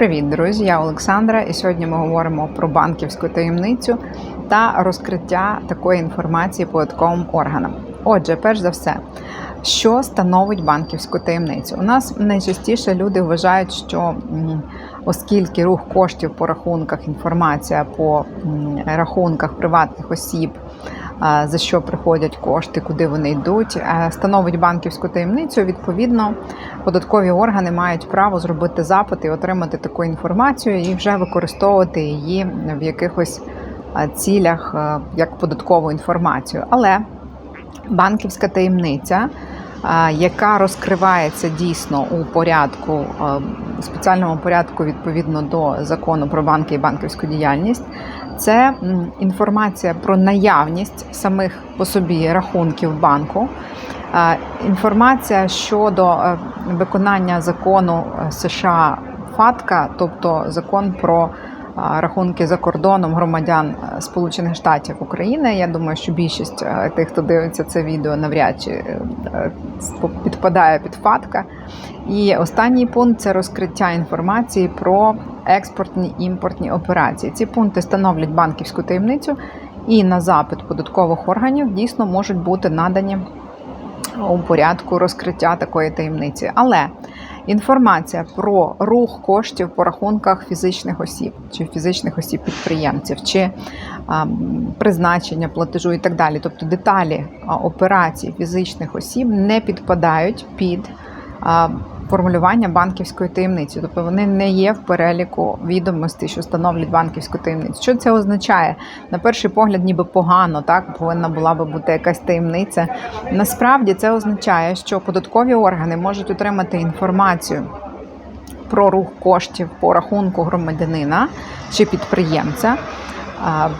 Привіт, друзі! Я Олександра, і сьогодні ми говоримо про банківську таємницю та розкриття такої інформації податковим органам. Отже, перш за все, що становить банківську таємницю? У нас найчастіше люди вважають, що оскільки рух коштів по рахунках, інформація по рахунках приватних осіб. За що приходять кошти, куди вони йдуть, становить банківську таємницю. Відповідно, податкові органи мають право зробити запит і отримати таку інформацію і вже використовувати її в якихось цілях як податкову інформацію. Але банківська таємниця, яка розкривається дійсно у порядку, спеціальному порядку відповідно до закону про банки і банківську діяльність, це інформація про наявність самих по собі рахунків банку. Інформація щодо е, виконання закону е, США ФАТКА, тобто закон про рахунки за кордоном громадян е, Сполучених Штатів України. Я думаю, що більшість е, тих, хто дивиться це відео, навряд чи е, підпадає під ФАТКА. І останній пункт це розкриття інформації про експортні імпортні операції. Ці пункти становлять банківську таємницю і на запит податкових органів дійсно можуть бути надані у порядку розкриття такої таємниці. Але інформація про рух коштів по рахунках фізичних осіб, чи фізичних осіб підприємців, чи а, призначення платежу і так далі, тобто деталі операцій фізичних осіб не підпадають під а, формулювання банківської таємниці, тобто вони не є в переліку відомостей, що становлять банківську таємницю. Що це означає? На перший погляд, ніби погано, так повинна була би бути якась таємниця. Насправді це означає, що податкові органи можуть отримати інформацію про рух коштів по рахунку громадянина чи підприємця.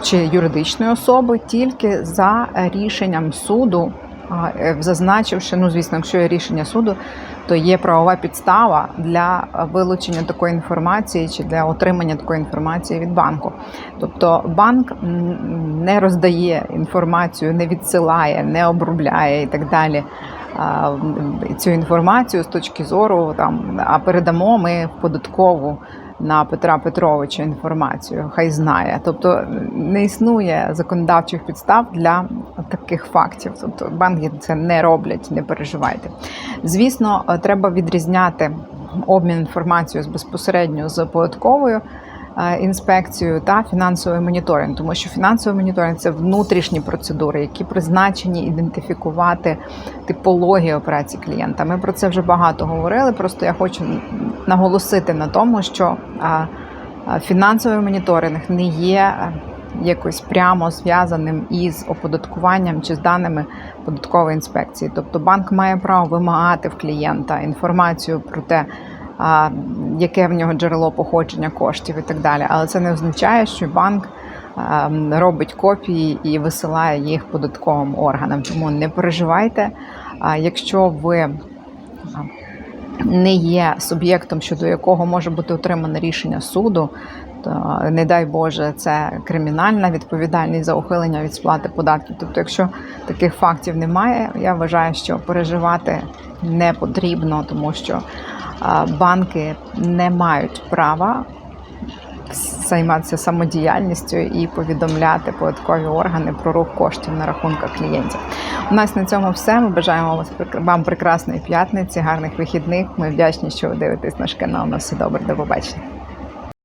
Чи юридичної особи тільки за рішенням суду, зазначивши, ну звісно, якщо є рішення суду, то є правова підстава для вилучення такої інформації чи для отримання такої інформації від банку. Тобто банк не роздає інформацію, не відсилає, не обробляє і так далі. Цю інформацію з точки зору там, а передамо ми в податкову на Петра Петровича інформацію, хай знає. Тобто не існує законодавчих підстав для таких фактів. Тобто банки це не роблять, не переживайте. Звісно, е, треба відрізняти обмін інформацією безпосередньо з податковою. Е, Інспекцією та фінансовий моніторинг, тому що фінансовий моніторинг це внутрішні процедури, які призначені ідентифікувати типологію операцій клієнта. Ми про це вже багато говорили. Просто я хочу наголосити на тому, що а, а, фінансовий моніторинг не є е, якось прямо зв'язаним із оподаткуванням чи з даними податкової інспекції. Тобто банк має право вимагати в клієнта інформацію про те, яке в нього джерело походження коштів і так далі. Але це не означає, що банк робить копії і висилає їх податковим органам. Тому не переживайте. А якщо ви не є суб'єктом, щодо якого може бути отримане рішення суду, то не дай Боже, це кримінальна відповідальність за ухилення від сплати податків. Тобто, якщо таких фактів немає, я вважаю, що переживати не потрібно, тому що банки не мають права займатися самодіяльністю і повідомляти податкові органи про рух коштів на рахунках клієнтів. У нас на цьому все. Ми бажаємо вам прекрасної п'ятниці, гарних вихідних. Ми вдячні, що ви дивитесь наш канал. На все добре, до побачення.